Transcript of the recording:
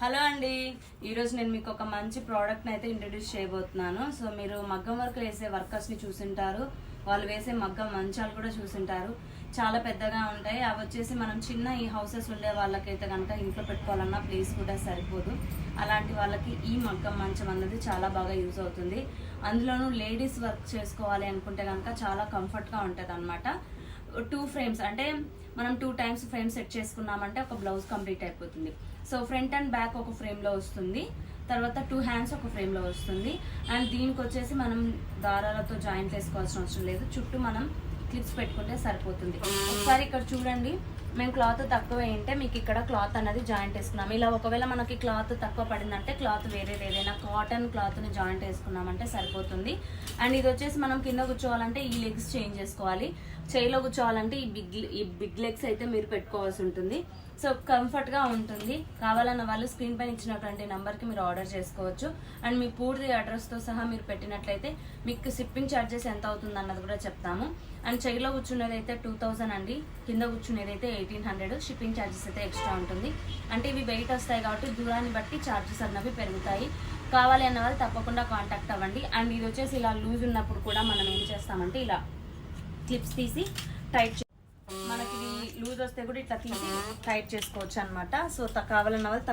Hello అండి. ఈరోజు నేను మీకు ఒక మంచి ప్రోడక్ట్ని అయితే ఇంట్రడ్యూస్ చేయబోతున్నాను. సో మీరు మగ్గం వర్క్ వేసే వర్కర్స్ని చూసింటారు. వాళ్ళు వేసే మగ్గం మంచాలు కూడా చూసింటారు. చాలా పెద్దగా ఉంటాయి. అవి వచ్చేసి మనం చిన్న ఈ హౌసెస్ ఉండే వాళ్ళకైతే కనుక ఇంట్లో పెట్టుకోవాలన్నా ప్లేస్ కూడా సరిపోదు. అలాంటి వాళ్ళకి ఈ మగ్గం మంచం అన్నది చాలా బాగా యూజ్ అవుతుంది. అందులోనూ లేడీస్ వర్క్ చేసుకోవాలి అనుకుంటే కనుక చాలా కంఫర్ట్గా ఉంటుంది అనమాట టూ ఫ్రేమ్స్ అంటే మనం టూ టైమ్స్ ఫ్రేమ్ సెట్ చేసుకున్నామంటే ఒక బ్లౌజ్ కంప్లీట్ అయిపోతుంది. సో ఫ్రంట్ అండ్ బ్యాక్ ఒక ఫ్రేమ్లో వస్తుంది. తర్వాత టూ హ్యాండ్స్ ఒక ఫ్రేమ్లో వస్తుంది. అండ్ దీనికి వచ్చేసి మనం దారాలతో జాయింట్ చేసుకోవాల్సిన అవసరం లేదు. చుట్టూ మనం క్లిప్స్ పెట్టుకుంటే సరిపోతుంది. ఒకసారి ఇక్కడ చూడండి. మేము క్లాత్ తక్కువ ఏంటే మీకు ఇక్కడ క్లాత్ అనేది జాయింట్ వేసుకున్నాం. ఇలా ఒకవేళ మనకి క్లాత్ తక్కువ పడిందంటే క్లాత్ వేరేది ఏదైనా కాటన్ క్లాత్ని జాయింట్ వేసుకున్నామంటే సరిపోతుంది. అండ్ ఇది వచ్చేసి మనం కింద కూర్చోవాలంటే ఈ లెగ్స్ చేంజ్ చేసుకోవాలి. చేయిలో కూర్చోవాలంటే ఈ బిగ్ ఈ బిగ్ లెగ్స్ అయితే మీరు పెట్టుకోవాల్సి ఉంటుంది. సో కంఫర్ట్గా ఉంటుంది. కావాలన్న వాళ్ళు స్క్రీన్ పైన ఇచ్చినటువంటి నెంబర్కి మీరు ఆర్డర్ చేసుకోవచ్చు. అండ్ మీ పూర్తి అడ్రస్తో సహా మీరు పెట్టినట్లయితే మీకు షిప్పింగ్ ఛార్జెస్ ఎంత అవుతుంది అన్నది కూడా చెప్తాము. అండ్ చెయ్యిలో కూర్చునేది అయితే టూ థౌజండ్ అండి. కింద కూర్చునేది అయితే ఎయిటీన్ హండ్రెడ్ షిప్పింగ్ ఛార్జెస్ అయితే ఎక్స్ట్రా ఉంటుంది. అంటే ఇవి వెయిట్ వస్తాయి కాబట్టి దూరాన్ని బట్టి ఛార్జెస్ అన్నవి పెరుగుతాయి. కావాలి అన్న వాళ్ళు తప్పకుండా కాంటాక్ట్ అవ్వండి. అండ్ ఇది వచ్చేసి ఇలా లూజ్ ఉన్నప్పుడు కూడా మనం ఏం చేస్తామంటే ఇలా క్లిప్స్ తీసి టైట్ మనకి లూజ్ వస్తే కూడా ఇట్లా తీసి టైట్ చేసుకోవచ్చు అనమాట సో కావాలన్న వాళ్ళు